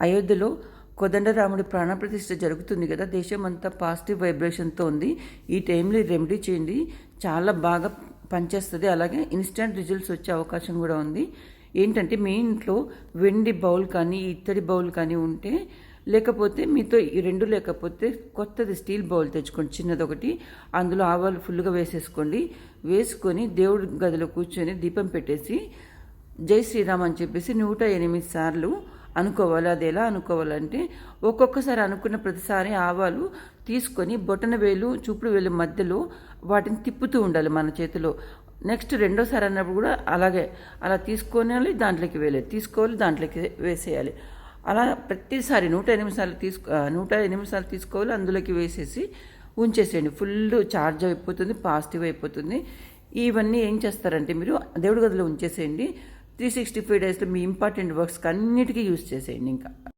అయోధ్యలో కోదండరాముడి ప్రాణప్రతిష్ఠ జరుగుతుంది కదా. దేశం అంతా పాజిటివ్ వైబ్రేషన్తో ఉంది. ఈ టైంలో రెమెడీ చేయండి. చాలా బాగా పనిచేస్తుంది. అలాగే ఇన్స్టెంట్ రిజల్ట్స్ వచ్చే అవకాశం కూడా ఉంది. ఏంటంటే మీ ఇంట్లో వెండి బౌల్ కానీ ఇత్తడి బౌల్ కానీ ఉంటే లేకపోతే మీతో ఈ రెండు లేకపోతే కొత్తది స్టీల్ బౌల్ తెచ్చుకోండి. చిన్నది ఒకటి అందులో ఆవాలు ఫుల్గా వేసేసుకోండి. వేసుకొని దేవుడి గదిలో కూర్చొని దీపం పెట్టేసి జై శ్రీరామ్ అని చెప్పేసి నూట ఎనిమిది సార్లు అనుకోవాలి అది ఎలా అనుకోవాలంటే ఒక్కొక్కసారి అనుకున్న ప్రతిసారి ఆవాలు తీసుకొని బొటన వేలు చూపుడు వేలు మధ్యలో వాటిని తిప్పుతూ ఉండాలి మన చేతిలో. నెక్స్ట్ రెండోసారి అన్నప్పుడు కూడా అలాగే అలా తీసుకొని దాంట్లోకి వేయాలి తీసుకోవాలి దాంట్లోకి వేసేయాలి. అలా ప్రతిసారి నూట ఎనిమిది సార్లు తీసుకో నూట ఎనిమిది సార్లు తీసుకోవాలి అందులోకి వేసేసి ఉంచేసేయండి. ఫుల్ ఛార్జ్ అయిపోతుంది పాజిటివ్ అయిపోతుంది. ఇవన్నీ ఏం చేస్తారంటే మీరు దేవుడి గదిలో ఉంచేసేయండి. త్రీ సిక్స్టీ ఫైవ్ డేస్లో మీ ఇంపార్టెంట్ వర్క్స్కి అన్నిటికీ యూస్ చేసేయండి ఇంకా.